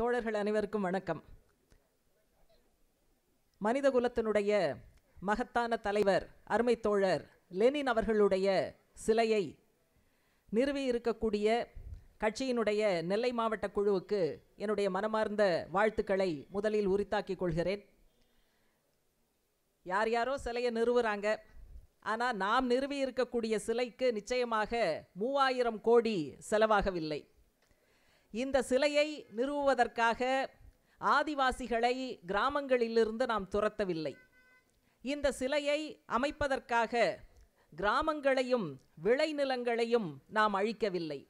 தோழர்கள் அனைவருக்கும் வணக்கம். மனித குலத்தினுடைய மகத்தான தலைவர் அருமை தோழர் லெனின் அவர்களுடைய சிலையை நிறுவி இருக்கக்கூடிய கட்சியினுடைய நெல்லை மாவட்ட குழுவுக்கு என்னுடைய மனமார்ந்த வாழ்த்துக்களை முதலில் உரித்தாக்கிக் கொள்கிறேன். யார் யாரோ சிலையை நிறுவுறாங்க. ஆனால் நாம் நிறுவி இருக்கக்கூடிய சிலைக்கு நிச்சயமாக மூவாயிரம் கோடி செலவாகவில்லை. இந்த சிலையை நிறுவுவதற்காக ஆதிவாசிகளை கிராமங்களிலிருந்து நாம் துரத்தவில்லை. இந்த சிலையை அமைப்பதற்காக கிராமங்களையும் விளைநிலங்களையும் நாம் அழிக்கவில்லை.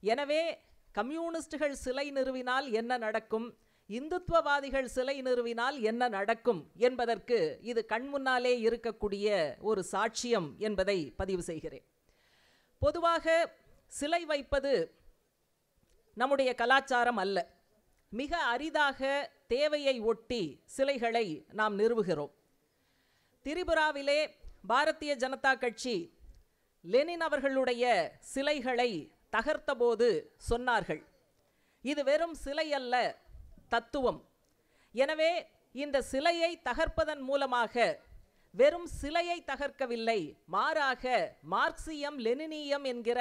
எனவே கம்யூனிஸ்டுகள் சிலை நிறுவினால் என்ன நடக்கும்? இந்துத்துவவாதிகள் சிலை நிறுவினால் என்ன நடக்கும் என்பதற்கு இது கண்முன்னாலே இருக்கக்கூடிய ஒரு சாட்சியம் என்பதை பதிவு செய்கிறேன். பொதுவாக சிலை வைப்பது நம்முடைய கலாச்சாரம் அல்ல. மிக அரிதாக தேவையை ஒட்டி சிலைகளை நாம் நிறுவுகிறோம். திரிபுராவிலே பாரதிய ஜனதா கட்சி லெனின் அவர்களுடைய சிலைகளை தகர்த்தபோது சொன்னார்கள். இது வெறும் சிலை அல்ல தத்துவம். எனவே இந்த சிலையை தகர்ப்பதன் மூலமாக வெறும் சிலையை தகர்க்கவில்லை மாறாக மார்க்சியம் லெனினியம் என்கிற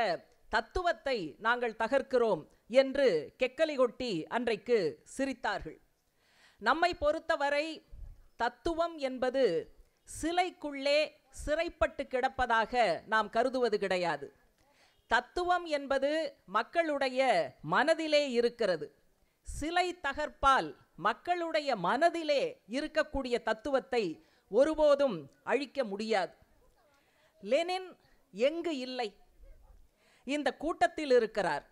தத்துவத்தை நாங்கள் தகர்க்கிறோம் என்று கெக்கலி கொட்டி அன்றைக்கு சிரித்தார்கள். நம்மை பொறுத்தவரை தத்துவம் என்பது சிலைக்குள்ளே சிறைப்பட்டு கிடப்பதாக நாம் கருதுவது கிடையாது. தத்துவம் என்பது மக்களுடைய மனதிலே இருக்கிறது. சிலை தகர்ப்பால் மக்களுடைய மனதிலே இருக்கக்கூடிய தத்துவத்தை ஒருபோதும் அழிக்க முடியாது. லெனின் எங்கு இல்லை? இந்த கூட்டத்தில் இருக்கிறார்.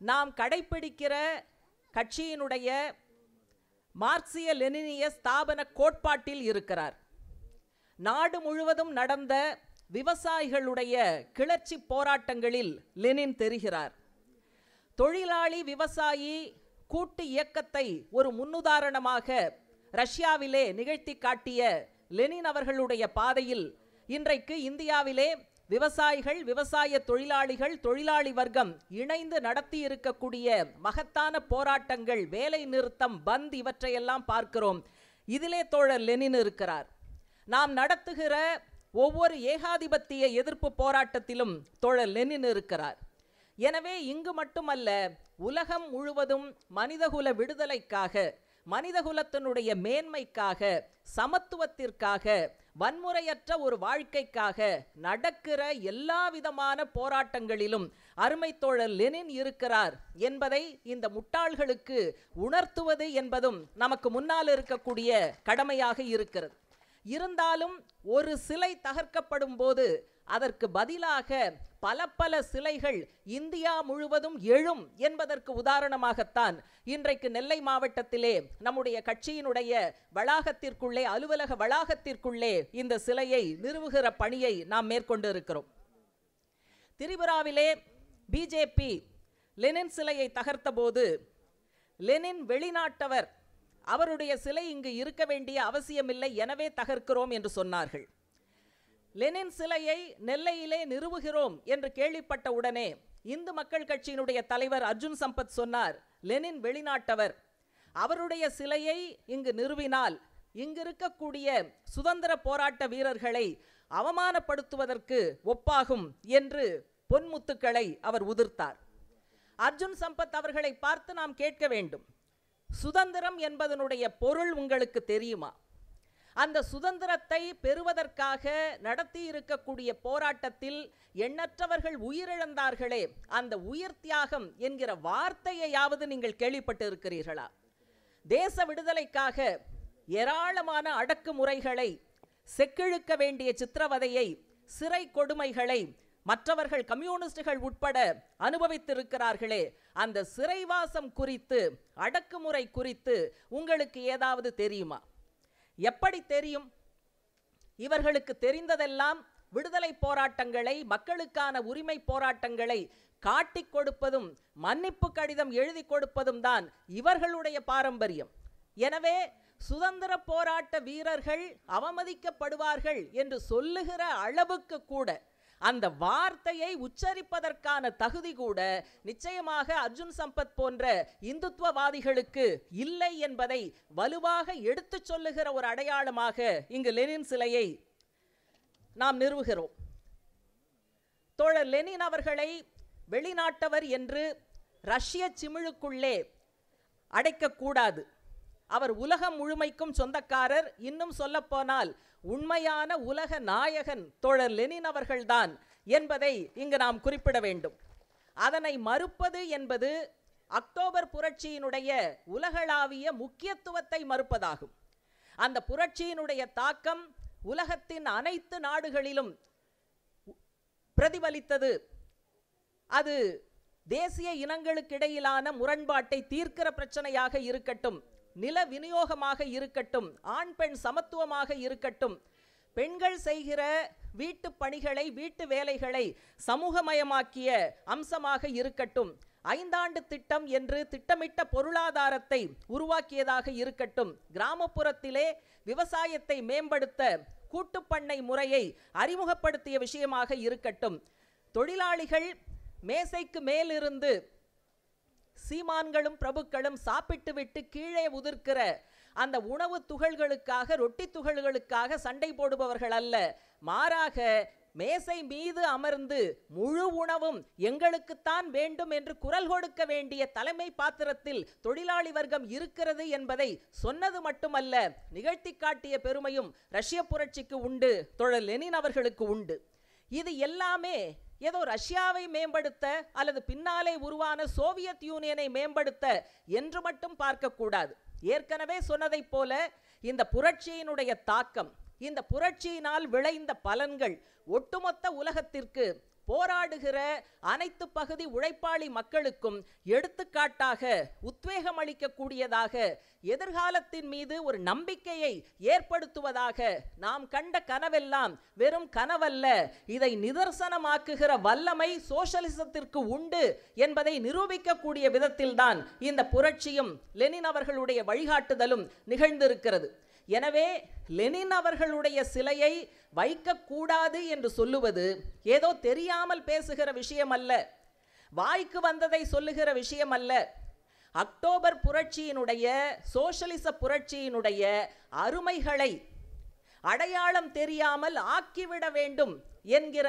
நாம் கடைப்பிடிக்கிற கட்சியினுடைய மார்க்சிய லெனினிய ஸ்தாபன கோட்பாட்டில் இருக்கிறார். நாடு முழுவதும் நடந்த விவசாயிகளுடைய கிளர்ச்சி போராட்டங்களில் லெனின் தெரிகிறார். தொழிலாளி விவசாயி கூட்டு இயக்கத்தை ஒரு முன்னுதாரணமாக ரஷ்யாவிலே நிகழ்த்தி காட்டிய லெனின் அவர்களுடைய பாதையில் இன்றைக்கு இந்தியாவிலே விவசாயிகள் விவசாய தொழிலாளிகள் தொழிலாளி வர்க்கம் இணைந்து நடத்தி இருக்கக்கூடிய மகத்தான போராட்டங்கள் வேலை நிறுத்தம் பந்த் இவற்றையெல்லாம் பார்க்கிறோம். இதிலே தோழர் லெனின் இருக்கிறார். நாம் நடத்துகிற ஒவ்வொரு ஏகாதிபத்திய எதிர்ப்பு போராட்டத்திலும் தோழர் லெனின் இருக்கிறார். எனவே இங்கு மட்டுமல்ல உலகம் முழுவதும் மனிதகுல விடுதலைக்காக மனிதகுலத்தினுடைய மேன்மைக்காக சமத்துவத்திற்காக வன்முறையற்ற ஒரு வாழ்க்கைக்காக நடக்கிற எல்லா விதமான போராட்டங்களிலும் அருமை தோழர் லெனின் இருக்கிறார் என்பதை இந்த முட்டாள்களுக்கு உணர்த்துவது என்பதும் நமக்கு முன்னால் இருக்கக்கூடிய கடமையாக இருக்கிறது. இருந்தாலும் ஒரு சிலை தகர்க்கப்படும் போது அதற்கு பதிலாக பல பல சிலைகள் இந்தியா முழுவதும் எழும் என்பதற்கு உதாரணமாகத்தான் இன்றைக்கு நெல்லை மாவட்டத்திலே நம்முடைய கட்சியினுடைய வளாகத்திற்குள்ளே அலுவலக வளாகத்திற்குள்ளே இந்த சிலையை நிறுவுகிற பணியை நாம் மேற்கொண்டு இருக்கிறோம் திரிபுராவிலே பிஜேபி லெனின் சிலையை தகர்த்தபோது லெனின் வெளிநாட்டவர் அவருடைய சிலை இங்கு இருக்க வேண்டிய அவசியமில்லை எனவே தகர்க்கிறோம் என்று சொன்னார்கள். லெனின் சிலையை நெல்லையிலே நிறுவுகிறோம் என்று கேள்விப்பட்ட உடனே இந்து மக்கள் கட்சியினுடைய தலைவர் அர்ஜுன் சம்பத் சொன்னார் லெனின் வெளிநாட்டவர். அவருடைய சிலையை இங்கு நிறுவினால் இங்கிருக்கக்கூடிய சுதந்திர போராட்ட வீரர்களை அவமானப்படுத்துவதற்கு ஒப்பாகும் என்று பொன்முத்துக்களை அவர் உதிர்த்தார். அர்ஜுன் சம்பத் அவர்களை பார்த்து நாம் கேட்க வேண்டும். சுதந்திரம் என்பதனுடைய பொருள் உங்களுக்கு தெரியுமா? அந்த சுதந்திரத்தை பெறுவதற்காக நடத்தி இருக்கக்கூடிய போராட்டத்தில் எண்ணற்றவர்கள் உயிரிழந்தார்களே அந்த உயிர் தியாகம் என்கிற வார்த்தையையாவது நீங்கள் கேள்விப்பட்டு இருக்கிறீர்களா தேச விடுதலைக்காக ஏராளமான அடக்குமுறைகளை செக்கிழுக்க வேண்டிய சித்திரவதையை சிறை கொடுமைகளை மற்றவர்கள் கம்யூனிஸ்டுகள் உட்பட அனுபவித்திருக்கிறார்களே அந்த சிறைவாசம் குறித்து அடக்குமுறை குறித்து உங்களுக்கு ஏதாவது தெரியுமா? எப்படி தெரியும்? இவர்களுக்கு தெரிந்ததெல்லாம் விடுதலை போராட்டங்களை மக்களுக்கான உரிமை போராட்டங்களை காட்டிக் கொடுப்பதும் மன்னிப்பு கடிதம் எழுதி கொடுப்பதும் தான் இவர்களுடைய பாரம்பரியம். எனவே சுதந்திர போராட்ட வீரர்கள் அவமதிக்கப்படுவார்கள் என்று சொல்லுகிற அளவுக்கு கூட அந்த வார்த்தையை உச்சரிப்பதற்கான தகுதி கூட நிச்சயமாக அர்ஜுன் சம்பத் போன்ற இந்துத்துவவாதிகளுக்கு இல்லை என்பதை வலுவாக எடுத்துச் சொல்லுகிற ஒரு அடையாளமாக இங்கு லெனின் சிலையை நாம் நிறுவுகிறோம். தோழர் லெனின் அவர்களை வெளிநாட்டவர் என்று ரஷ்ய சிமிழுக்குள்ளே அடைக்கக்கூடாது. அவர் உலகம் முழுமைக்கும் சொந்தக்காரர். இன்னும் சொல்லப்போனால் உண்மையான உலக நாயகன் தோழர் லெனின் அவர்கள்தான் என்பதை இங்கு நாம் குறிப்பிட வேண்டும். அதனை மறுப்பது என்பது அக்டோபர் புரட்சியினுடைய உலகளாவிய முக்கியத்துவத்தை மறுப்பதாகும். அந்த புரட்சியினுடைய தாக்கம் உலகத்தின் அனைத்து நாடுகளிலும் பிரதிபலித்தது. அது தேசிய இனங்களுக்கிடையிலான முரண்பாட்டை தீர்க்கிற பிரச்சனையாக இருக்கட்டும். நில விநியோகமாக இருக்கட்டும் ஆண் பெண் சமத்துவமாக இருக்கட்டும் பெண்கள் செய்கிற வீட்டு பணிகளை வீட்டு வேலைகளை சமூகமயமாக்கிய அம்சமாக இருக்கட்டும் ஐந்தாண்டு திட்டம் என்று திட்டமிட்ட பொருளாதாரத்தை உருவாக்கியதாக இருக்கட்டும் கிராமப்புறத்திலே விவசாயத்தை மேம்படுத்த கூட்டுப்பண்ணை முறையை அறிமுகப்படுத்திய விஷயமாக இருக்கட்டும் தொழிலாளிகள் மேசைக்கு மேலிருந்து சீமான்களும் பிரபுக்களும் சாப்பிட்டு விட்டு கீழே உதிர்க்கிற அந்த உணவு துகள்களுக்காக ரொட்டி துகள்களுக்காக சண்டை போடுபவர்கள் அல்ல. மாறாக மேசை மீது அமர்ந்து முழு உணவும் எங்களுக்குத்தான் வேண்டும் என்று குரல் கொடுக்க வேண்டிய தலைமை பாத்திரத்தில் தொழிலாளி வர்க்கம் இருக்கிறது என்பதை சொன்னது மட்டுமல்ல நிகழ்த்தி காட்டிய பெருமையும் ரஷ்ய புரட்சிக்கு உண்டு தொழில் லெனின் அவர்களுக்கு உண்டு. இது எல்லாமே ஏதோ ரஷ்யாவை மேம்படுத்த அல்லது பின்னாலே உருவான சோவியத் யூனியனை மேம்படுத்த என்று மட்டும் பார்க்கக்கூடாது. ஏற்கனவே சொன்னதைப் போல இந்த புரட்சியினுடைய தாக்கம் இந்த புரட்சியினால் விளைந்த பலன்கள் ஒட்டுமொத்த உலகத்திற்கு போராடுகிற அனைத்து பகுதி உழைப்பாளி மக்களுக்கும் எடுத்துக்காட்டாக உத்வேகம் அளிக்கக்கூடியதாக எதிர்காலத்தின் மீது ஒரு நம்பிக்கையை ஏற்படுத்துவதாக நாம் கண்ட கனவெல்லாம் வெறும் கனவல்ல. இதை நிதர்சனமாக்குகிற வல்லமை சோசலிசத்திற்கு உண்டு என்பதை நிரூபிக்கக்கூடிய விதத்தில்தான் இந்த புரட்சியும் லெனின் அவர்களுடைய வழிகாட்டுதலும் நிகழ்ந்திருக்கிறது. எனவே லெனின் அவர்களுடைய சிலையை வைக்கக்கூடாது என்று சொல்லுவது ஏதோ தெரியாமல் பேசுகிற விஷயம் அல்ல வாய்க்கு வந்ததை சொல்லுகிற விஷயம் அல்ல அக்டோபர் புரட்சியினுடைய சோஷலிச புரட்சியினுடைய அருமைகளை அடையாளம் தெரியாமல் ஆக்கிவிட வேண்டும் என்கிற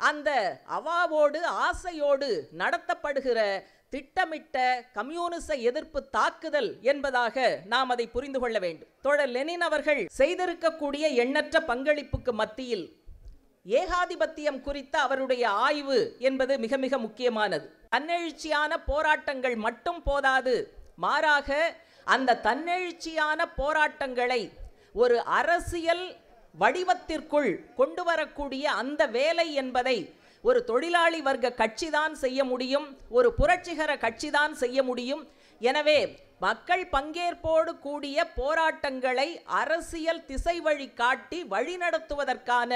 அந்த அவாவோடு ஆசையோடு நடத்தப்படுகிற திட்டமிட்ட கம்யூனிச எதிர்ப்பு தாக்குதல் என்பதாக நாம் அதை புரிந்து கொள்ள வேண்டும். தோழர் லெனின் அவர்கள் செய்திருக்கக்கூடிய எண்ணற்ற பங்களிப்புக்கு மத்தியில் ஏகாதிபத்தியம் குறித்த அவருடைய ஆய்வு என்பது மிக மிக முக்கியமானது. தன்னெழுச்சியான போராட்டங்கள் மட்டும் போதாது மாறாக அந்த தன்னெழுச்சியான போராட்டங்களை ஒரு அரசியல் வடிவத்திற்குள் கொண்டு வரக்கூடிய அந்த வேலை என்பதை ஒரு தொழிலாளி வர்க்க கட்சி தான் செய்ய முடியும் ஒரு புரட்சிகர கட்சி தான் செய்ய முடியும். எனவே மக்கள் பங்கேற்போடு கூடிய போராட்டங்களை அரசியல் திசை வழி காட்டி வழிநடத்துவதற்கான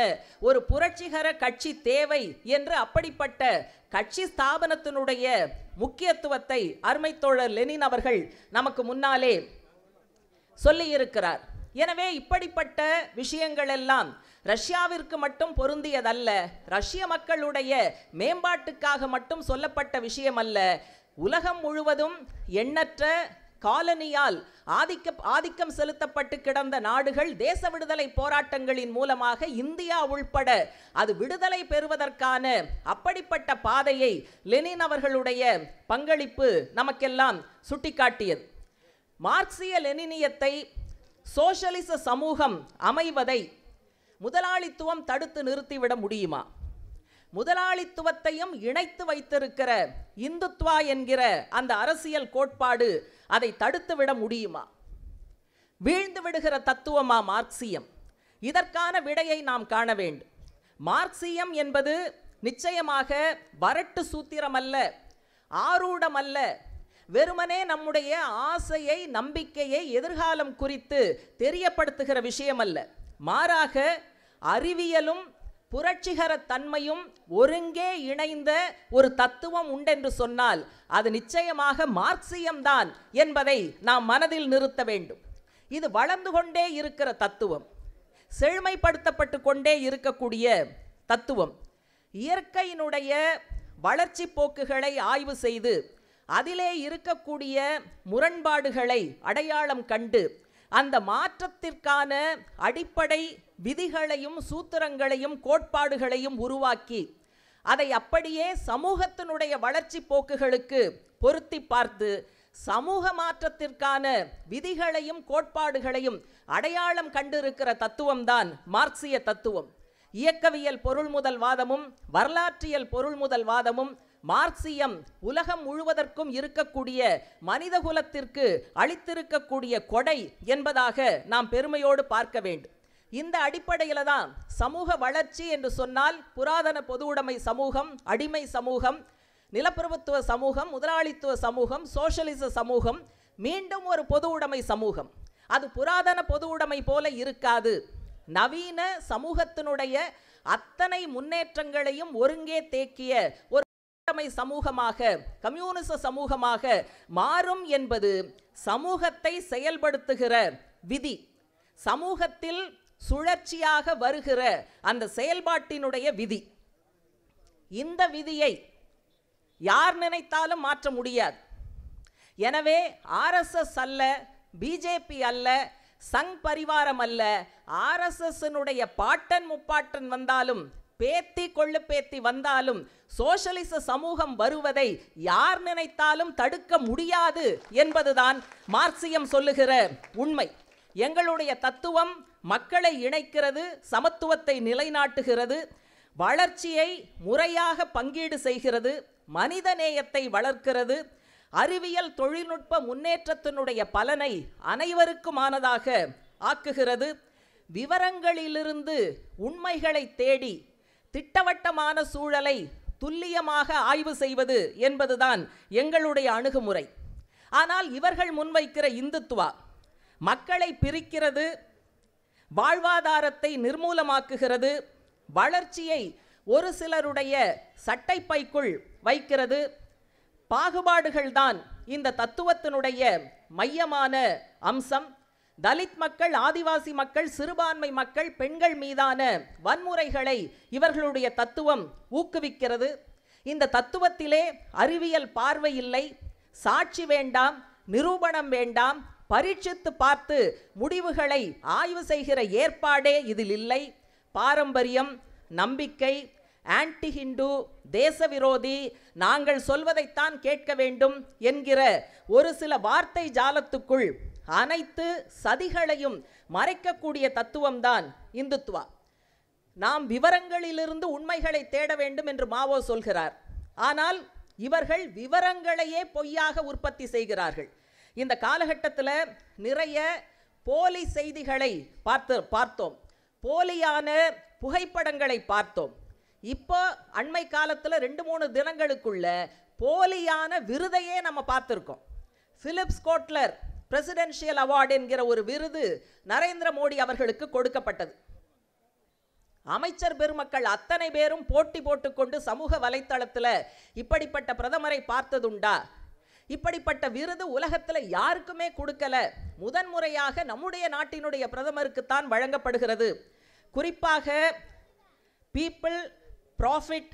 ஒரு புரட்சிகர கட்சி தேவை என்று அப்படிப்பட்ட கட்சி ஸ்தாபனத்தினுடைய முக்கியத்துவத்தை அருமைத்தோழர் லெனின் அவர்கள் நமக்கு முன்னாலே சொல்லியிருக்கிறார். எனவே இப்படிப்பட்ட விஷயங்கள் எல்லாம் ரஷ்யாவிற்கு மட்டும் பொருந்தியதல்ல. ரஷ்ய மக்களுடைய மேம்பாட்டுக்காக மட்டும் சொல்லப்பட்ட விஷயம் அல்ல உலகம் முழுவதும் எண்ணற்ற காலனியால் ஆதிக்க ஆதிக்கம் செலுத்தப்பட்டு கிடந்த நாடுகள் தேச விடுதலை போராட்டங்களின் மூலமாக இந்தியா உள்பட அது விடுதலை பெறுவதற்கான அப்படிப்பட்ட பாதையை லெனின் அவர்களுடைய பங்களிப்பு நமக்கெல்லாம் சுட்டிக்காட்டியது. மார்க்சிய லெனினியத்தை சோஷலிச சமூகம் அமைவதை முதலாளித்துவம் தடுத்து நிறுத்திவிட முடியுமா? முதலாளித்துவத்தையும் இணைத்து வைத்திருக்கிற இந்துத்வா என்கிற அந்த அரசியல் கோட்பாடு அதை தடுத்து விட முடியுமா? வீழ்ந்து விடுகிற தத்துவமா மார்க்சியம்? இதற்கான விடையை நாம் காண வேண்டும். மார்க்சியம் என்பது நிச்சயமாக வரட்டு சூத்திரம் அல்ல ஆரூடம் அல்ல வெறுமனே நம்முடைய ஆசையை நம்பிக்கையை எதிர்காலம் குறித்து தெரியப்படுத்துகிற விஷயம் அல்ல மாறாக அறிவியலும் புரட்சிகர தன்மையும் ஒருங்கே இணைந்த ஒரு தத்துவம் உண்டென்று சொன்னால் அது நிச்சயமாக மார்க்சியம்தான் என்பதை நாம் மனதில் நிறுத்த வேண்டும். இது வளர்ந்து கொண்டே இருக்கிற தத்துவம். செழுமைப்படுத்தப்பட்டு கொண்டே இருக்கக்கூடிய தத்துவம். இயற்கையினுடைய வளர்ச்சி போக்குகளை ஆய்வு செய்து அதிலே இருக்கக்கூடிய முரண்பாடுகளை அடையாளம் கண்டு அந்த மாற்றத்திற்கான அடிப்படை விதிகளையும் சூத்திரங்களையும் கோட்பாடுகளையும் உருவாக்கி அதை அப்படியே சமூகத்தினுடைய வளர்ச்சி போக்குகளுக்கு பொருத்தி பார்த்து சமூக மாற்றத்திற்கான விதிகளையும் கோட்பாடுகளையும் அடையாளம் கண்டிருக்கிற தத்துவம்தான் மார்க்சிய தத்துவம். இயக்கவியல் பொருள் முதல் வாதமும் வரலாற்றியல் பொருள் முதல் வாதமும் மார்க்சியம் உலகம் முழுவதற்கும் இருக்கக்கூடிய மனிதகுலத்திற்கு அளித்திருக்கக்கூடிய கொடை என்பதாக நாம் பெருமையோடு பார்க்க வேண்டும். இந்த அடிப்படையில் தான் சமூக வளர்ச்சி என்று சொன்னால் புராதன பொதுவுடைமை சமூகம் அடிமை சமூகம் நிலப்பிரபுத்துவ சமூகம் முதலாளித்துவ சமூகம் சோஷலிச சமூகம் மீண்டும் ஒரு பொது உடைமை சமூகம். அது புராதன பொது உடைமை போல இருக்காது. நவீன சமூகத்தினுடைய அத்தனை முன்னேற்றங்களையும் ஒருங்கே தேக்கிய ஒரு கூட்டமை சமூகமாக கம்யூனிச சமூகமாக மாறும் என்பது சமூகத்தை செயல்படுத்துகிற விதி. சமூகத்தில் சுழற்சியாக வருகிற அந்த செயல்பாட்டினுடைய விதி. இந்த விதியை யார் நினைத்தாலும் மாற்ற முடியாது. எனவே ஆர்எஸ்எஸ் அல்ல பிஜேபி அல்ல சங் பரிவாரம் அல்ல ஆர்எஸ்எஸ்னுடைய பாட்டன் முப்பாட்டன் வந்தாலும் பேத்தி கொள்ளு பேத்தி வந்தாலும் சோஷலிச சமூகம் வருவதை யார் நினைத்தாலும் தடுக்க முடியாது என்பதுதான் மார்க்சியம் சொல்லுகிற உண்மை. எங்களுடைய தத்துவம் மக்களை இணைக்கிறது சமத்துவத்தை நிலைநாட்டுகிறது வளர்ச்சியை முறையாக பங்கீடு செய்கிறது மனிதநேயத்தை வளர்க்கிறது. அறிவியல் தொழில்நுட்ப முன்னேற்றத்தினுடைய பலனை அனைவருக்குமானதாக ஆக்குகிறது. விவரங்களிலிருந்து உண்மைகளை தேடி திட்டவட்டமான சூழலை துல்லியமாக ஆய்வு செய்வது என்பதுதான் எங்களுடைய அணுகுமுறை. ஆனால் இவர்கள் முன்வைக்கிற இந்துத்துவா மக்களை பிரிக்கிறது வாழ்வாதாரத்தை நிர்மூலமாக்குகிறது வளர்ச்சியை ஒரு சிலருடைய சட்டைப்பைக்குள் வைக்கிறது பாகுபாடுகள்தான் இந்த தத்துவத்தினுடைய மையமான அம்சம். தலித் மக்கள் ஆதிவாசி மக்கள் சிறுபான்மை மக்கள் பெண்கள் மீதான வன்முறைகளை இவர்களுடைய தத்துவம் ஊக்குவிக்கிறது. இந்த தத்துவத்திலே அறிவியல் பார்வை இல்லை சாட்சி வேண்டாம் நிரூபணம் வேண்டாம் பரீட்சித்து பார்த்து முடிவுகளை ஆய்வு செய்கிற ஏற்பாடே இதில் இல்லை. பாரம்பரியம் நம்பிக்கை ஆன்டி ஹிந்து தேச விரோதி நாங்கள் சொல்வதைத்தான் கேட்க வேண்டும் என்கிற ஒரு சில வார்த்தை ஜாலத்துக்குள் அனைத்து சதிகளையும் மறைக்கக்கூடிய தத்துவம்தான் இந்துத்துவா நாம் விவரங்களிலிருந்து உண்மைகளை தேட வேண்டும் என்று மாவோ சொல்கிறார். ஆனால் இவர்கள் விவரங்களையே பொய்யாக உற்பத்தி செய்கிறார்கள். இந்த காலகட்டத்தில் நிறைய போலி செய்திகளை பார்த்து பார்த்தோம். போலியான புகைப்படங்களை பார்த்தோம். இப்போ அண்மை காலத்தில் ரெண்டு மூணு தினங்களுக்குள்ள போலியான விருதையே நம்ம பார்த்துருக்கோம். ஃபிலிப்ஸ் கோட்லர் பிரசிடென்ஷியல் அவார்டு என்கிற ஒரு விருது நரேந்திர மோடி அவர்களுக்கு கொடுக்கப்பட்டது. அமைச்சர் பெருமக்கள் அத்தனை பேரும் போட்டி போட்டுக்கொண்டு சமூக வலைத்தளத்தில் இப்படிப்பட்ட பிரதமரை பார்த்ததுண்டா? இப்படிப்பட்ட விருது உலகத்தில் யாருக்குமே கொடுக்கல. முதன்முறையாக நம்முடைய நாட்டினுடைய பிரதமருக்குத்தான் வழங்கப்படுகிறது. குறிப்பாக பீப்புள் ப்ராஃபிட்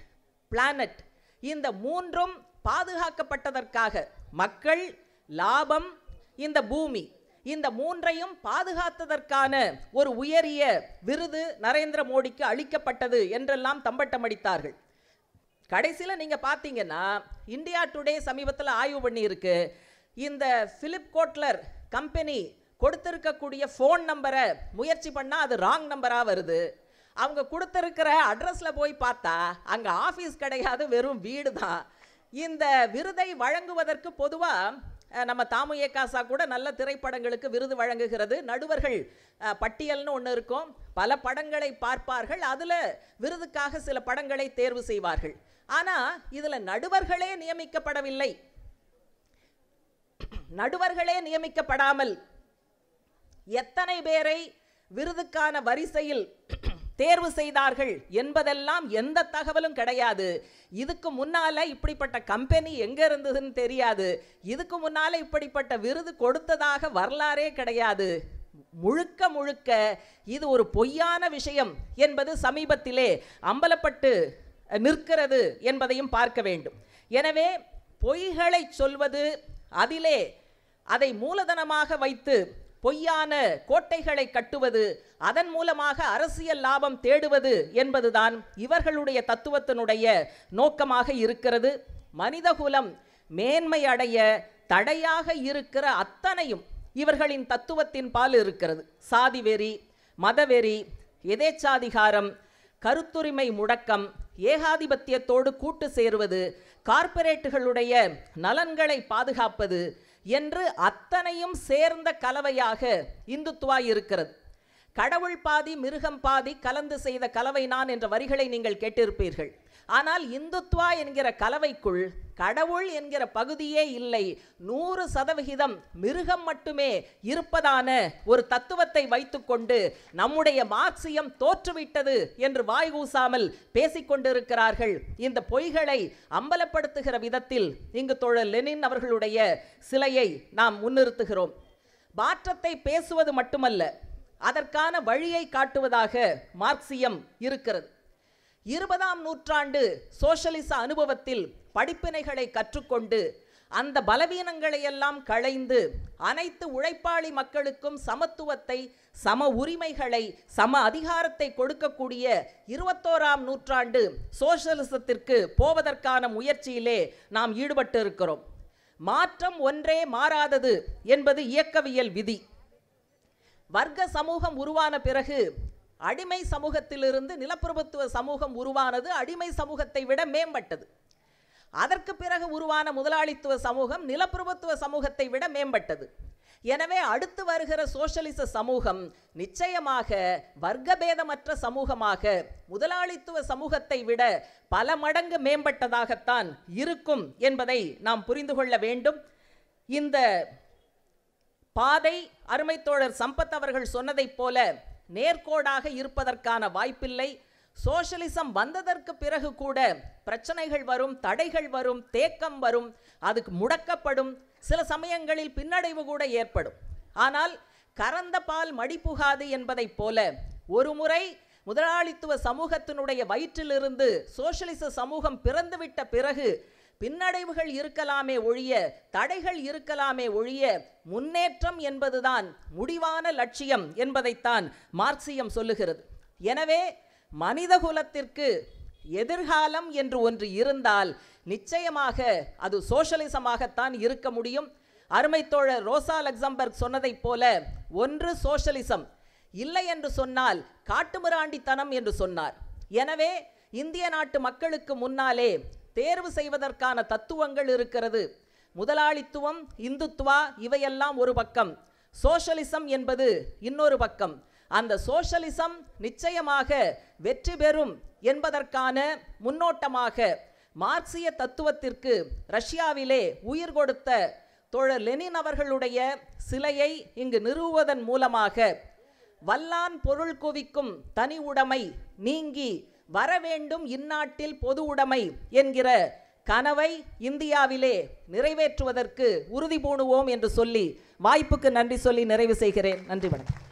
பிளானட் இந்த மூன்றும் பாதுகாக்கப்பட்டதற்காக. மக்கள் லாபம் இந்த பூமி இந்த மூன்றையும் பாதுகாத்ததற்கான ஒரு உயரிய விருது நரேந்திர மோடிக்கு அளிக்கப்பட்டது என்றெல்லாம் தம்பட்டம் அடித்தார்கள். கடைசியில் நீங்கள் பார்த்தீங்கன்னா இந்தியா டுடே சமீபத்தில் ஆய்வு பண்ணியிருக்கு. இந்த ஃபிலிப் கோட்லர் கம்பெனி கொடுத்துருக்கக்கூடிய ஃபோன் நம்பரை முயற்சி பண்ணால் அது ராங் நம்பராக வருது. அவங்க கொடுத்துருக்கிற அட்ரஸில் போய் பார்த்தா அங்கே ஆஃபீஸ் கிடையாது வெறும் வீடு தான் இந்த விருதை வழங்குவதற்கு பொதுவாக நம்ம தாமு ஏகாசா கூட நல்ல திரைப்படங்களுக்கு விருது வழங்குகிறது. நடுவர்கள் பட்டியல்னு ஒன்று இருக்கும். பல படங்களை பார்ப்பார்கள். அதில் விருதுக்காக சில படங்களை தேர்வு செய்வார்கள். ஆனால் இதில் நடுவர்களே நியமிக்கப்படவில்லை. நடுவர்களே நியமிக்கப்படாமல் எத்தனை பேரை விருதுக்கான வரிசையில் தேர்வு செய்தார்கள் என்பதெல்லாம் எந்த தகவலும் கிடையாது. இதுக்கு முன்னால இப்படிப்பட்ட கம்பெனி எங்கே இருந்ததுன்னு தெரியாது. இதுக்கு முன்னால இப்படிப்பட்ட விருது கொடுத்ததாக வரலாறே கிடையாது. முழுக்க முழுக்க இது ஒரு பொய்யான விஷயம் என்பது சமீபத்திலே அம்பலப்பட்டு நிற்கிறது என்பதையும் பார்க்க வேண்டும். எனவே பொய்களை சொல்வது அதிலே அதை மூலதனமாக வைத்து பொய்யான கோட்டைகளை கட்டுவது அதன் மூலமாக அரசியல் லாபம் தேடுவது என்பதுதான் இவர்களுடைய தத்துவத்தினுடைய நோக்கமாக இருக்கிறது. மனிதகுலம் மேன்மை அடைய தடையாக இருக்கிற அத்தனையும் இவர்களின் தத்துவத்தின் பால் இருக்கிறது. சாதி வெறி மதவெறி எதேச்சாதிகாரம் கருத்துரிமை முடக்கம் ஏகாதிபத்தியத்தோடு கூட்டு சேருவது கார்ப்பரேட்டுகளுடைய நலன்களை பாதுகாப்பது என்று அத்தனையும் சேர்ந்த கலவையாக இந்துத்துவா இருக்கிறது கடவுள் பாதி மிருகம் பாதி கலந்து செய்த கலவை நான் என்ற வரிகளை நீங்கள் கேட்டிருப்பீர்கள். ஆனால் இந்துத்வா என்கிற கலவைக்குள் கடவுள் என்கிற பகுதியே இல்லை. நூறு சதவிகிதம் மிருகம் மட்டுமே இருப்பதான ஒரு தத்துவத்தை வைத்துக்கொண்டு நம்முடைய மார்க்சியம் தோற்றுவிட்டது என்று வாய் கூசாமல் பேசிக்கொண்டிருக்கிறார்கள் இந்த பொய்களை அம்பலப்படுத்துகிற விதத்தில் இங்கு தோழர் லெனின் அவர்களுடைய சிலையை நாம் முன்னிறுத்துகிறோம். மாற்றத்தை பேசுவது மட்டுமல்ல அதற்கான வழியை காட்டுவதாக மார்க்சியம் இருக்கிறது. இருபதாம் நூற்றாண்டு சோஷலிச அனுபவத்தில் படிப்பினைகளை கற்றுக்கொண்டு அந்த பலவீனங்களை எல்லாம் களைந்து அனைத்து உழைப்பாளி மக்களுக்கும் சமத்துவத்தை சம உரிமைகளை சம அதிகாரத்தை கொடுக்கக்கூடிய இருபத்தோராம் நூற்றாண்டு சோசியலிசத்திற்கு போவதற்கான முயற்சியிலே நாம் ஈடுபட்டு இருக்கிறோம் மாற்றம் ஒன்றே மாறாதது என்பது இயக்கவியல் விதி. வர்க்க சமூகம் உருவான பிறகு அடிமை சமூகத்திலிருந்து நிலப்பிரபுத்துவ சமூகம் உருவானது அடிமை சமூகத்தை விட மேம்பட்டது. அதற்கு பிறகு உருவான முதலாளித்துவ சமூகம் நிலப்பிரபுத்துவ சமூகத்தை விட மேம்பட்டது. எனவே அடுத்து வருகிற சோசியலிச சமூகம் நிச்சயமாக வர்க்கபேதமற்ற சமூகமாக முதலாளித்துவ சமூகத்தை விட பல மடங்கு மேம்பட்டதாகத்தான் இருக்கும் என்பதை நாம் புரிந்து கொள்ள வேண்டும். இந்த பாதை அருமைத்தோழர் சம்பத் அவர்கள் சொன்னதைப் போல நேர்கோடாக இருப்பதற்கான வாய்ப்பில்லை. சோஷலிசம் வந்ததற்கு பிறகு கூட பிரச்சனைகள் வரும் தடைகள் வரும் தேக்கம் வரும் அதுக்கு முடக்கப்படும். சில சமயங்களில் பின்னடைவு கூட ஏற்படும். ஆனால் கறந்த பால் மடிப்புகாது என்பதைப் போல ஒரு முறை முதலாளித்துவ சமூகத்தினுடைய வயிற்றிலிருந்து சோஷலிச சமூகம் பிறந்துவிட்ட பிறகு பின்னடைவுகள் இருக்கலாமே ஒழிய தடைகள் இருக்கலாமே ஒழிய முன்னேற்றம் என்பதுதான் முடிவான லட்சியம் என்பதைத்தான் மார்க்சியம் சொல்லுகிறது. எனவே மனிதகுலத்திற்கு எதிர்காலம் என்று ஒன்று இருந்தால் நிச்சயமாக அது சோஷலிசமாகத்தான் இருக்க முடியும். அருமைத்தோழர் ரோசா லக்சம்பர்க் சொன்னதைப் போல ஒன்று சோஷலிசம். இல்லை என்று சொன்னால் காட்டுமிராண்டித்தனம் என்று சொன்னார். எனவே இந்திய நாட்டு மக்களுக்கு முன்னாலே தேர்வு செய்வதற்கான தத்துவங்கள் இருக்கிறது. முதலாளித்துவம் இந்துத்துவா இவையெல்லாம் ஒரு பக்கம். சோஷலிசம் என்பது இன்னொரு பக்கம். அந்த சோஷலிசம் நிச்சயமாக வெற்றி பெறும் என்பதற்கான முன்னோட்டமாக மார்க்சிய தத்துவத்திற்கு ரஷ்யாவிலே உயிர் கொடுத்த தோழர் லெனின் அவர்களுடைய சிலையை இங்கு நிறுவுவதன் மூலமாக வல்லான் பொருள் குவிக்கும் தனி உடைமை நீங்கி வரவேண்டும் இந்நாட்டில் பொது உடைமை என்கிற கனவை இந்தியாவிலே நிறைவேற்றுவதற்கு உறுதி பூணுவோம் என்று சொல்லி வாய்ப்புக்கு நன்றி சொல்லி நிறைவு செய்கிறேன். நன்றி வணக்கம்.